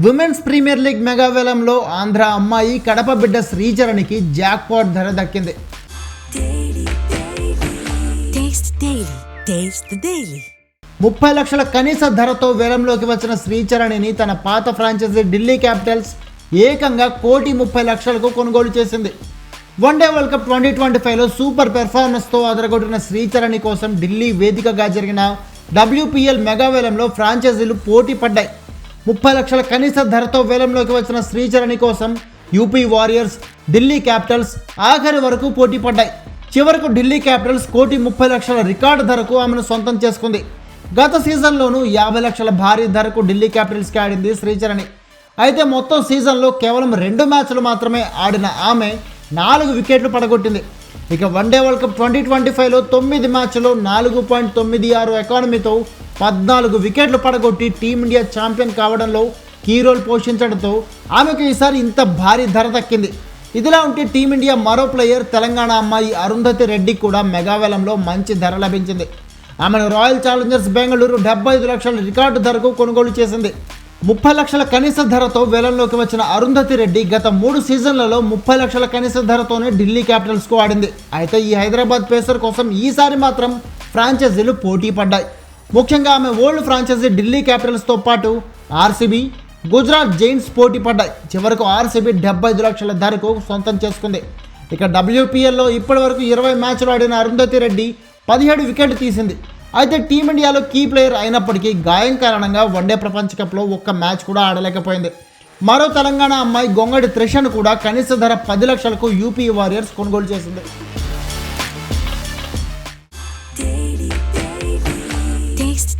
Women's premier league mega వేలంలో ఆంధ్ర అమ్మాయి కడప బిడ్డ శ్రీచరణికి జాక్పాట్ ధర దక్కింది. ముప్పై లక్షల కనీస ధరతో వేలంలోకి వచ్చిన శ్రీచరణిని తన పాత ఫ్రాంచైజీ ఢిల్లీ క్యాపిటల్స్ ఏకంగా కోటి ముప్పై లక్షలకు కొనుగోలు చేసింది. One day world cup twenty twenty ఫైవ్లో సూపర్ పెర్ఫార్మెన్స్తో అదరగొట్టిన శ్రీచరణి కోసం ఢిల్లీ వేదికగా జరిగిన డబ్ల్యూపీఎల్ మెగా వేలంలో ఫ్రాంచైజీలు పోటీ పడ్డాయి. ముప్పై లక్షల కనీస ధరతో వేలంలోకి వచ్చిన శ్రీచరణి కోసం యూపీ వారియర్స్ ఢిల్లీ క్యాపిటల్స్ ఆఖరి వరకు పోటీ పడ్డాయి. చివరకు ఢిల్లీ క్యాపిటల్స్ కోటి ముప్పై లక్షల రికార్డు ధరకు ఆమెను సొంతం చేసుకుంది. గత సీజన్లోనూ యాభై లక్షల భారీ ధరకు ఢిల్లీ క్యాపిటల్స్కి ఆడింది శ్రీచరణి. అయితే మొత్తం సీజన్లో కేవలం రెండు మ్యాచ్లు మాత్రమే ఆడిన ఆమె నాలుగు వికెట్లు పడగొట్టింది. ఇక one day world cup twenty twenty ఫైవ్లో తొమ్మిది మ్యాచ్లో నాలుగు పాయింట్ తొమ్మిది ఆరు ఎకానమీతో పద్నాలుగు వికెట్లు పడగొట్టి టీమిండియా ఛాంపియన్ కావడంలో కీ రోల్ పోషించడంతో ఆమెకు ఈసారి ఇంత భారీ ధర దక్కింది. ఇదిలా ఉంటే టీమిండియా మరో ప్లేయర్ తెలంగాణ అమ్మాయి అరుంధతి రెడ్డి కూడా మెగావేలంలో మంచి ధర లభించింది. ఆమెను రాయల్ ఛాలెంజర్స్ బెంగళూరు డెబ్బై ఐదు లక్షల రికార్డు ధరకు కొనుగోలు చేసింది. ముప్పై లక్షల కనీస ధరతో వేలంలోకి వచ్చిన అరుంధతి రెడ్డి గత మూడు సీజన్లలో ముప్పై లక్షల కనీస ధరతోనే ఢిల్లీ క్యాపిటల్స్కు ఆడింది. అయితే ఈ హైదరాబాద్ పేసర్ కోసం ఈసారి మాత్రం ఫ్రాంచైజీలు పోటీ పడ్డాయి. ముఖ్యంగా ఆమె ఓల్డ్ ఫ్రాంచైజీ ఢిల్లీ క్యాపిటల్స్తో పాటు ఆర్సీబీ గుజరాత్ జైన్స్ పోటీ పడ్డాయి చివరకు ఆర్సీబీ డెబ్బై ఐదు లక్షల ధరకు సొంతం చేసుకుంది. ఇక డబ్ల్యూపీఎల్లో ఇప్పటి వరకు ఇరవై మ్యాచ్లు ఆడిన అరుంధతి రెడ్డి పదిహేడు వికెట్ తీసింది. అయితే టీమిండియాలో కీ ప్లేయర్ అయినప్పటికీ గాయం కారణంగా వన్డే ప్రపంచ కప్లో ఒక్క మ్యాచ్ కూడా ఆడలేకపోయింది. మరో తెలంగాణ అమ్మాయి గొంగడి త్రిషను కూడా కనీస ధర పది లక్షలకు యూపీ వారియర్స్ కొనుగోలు చేసింది.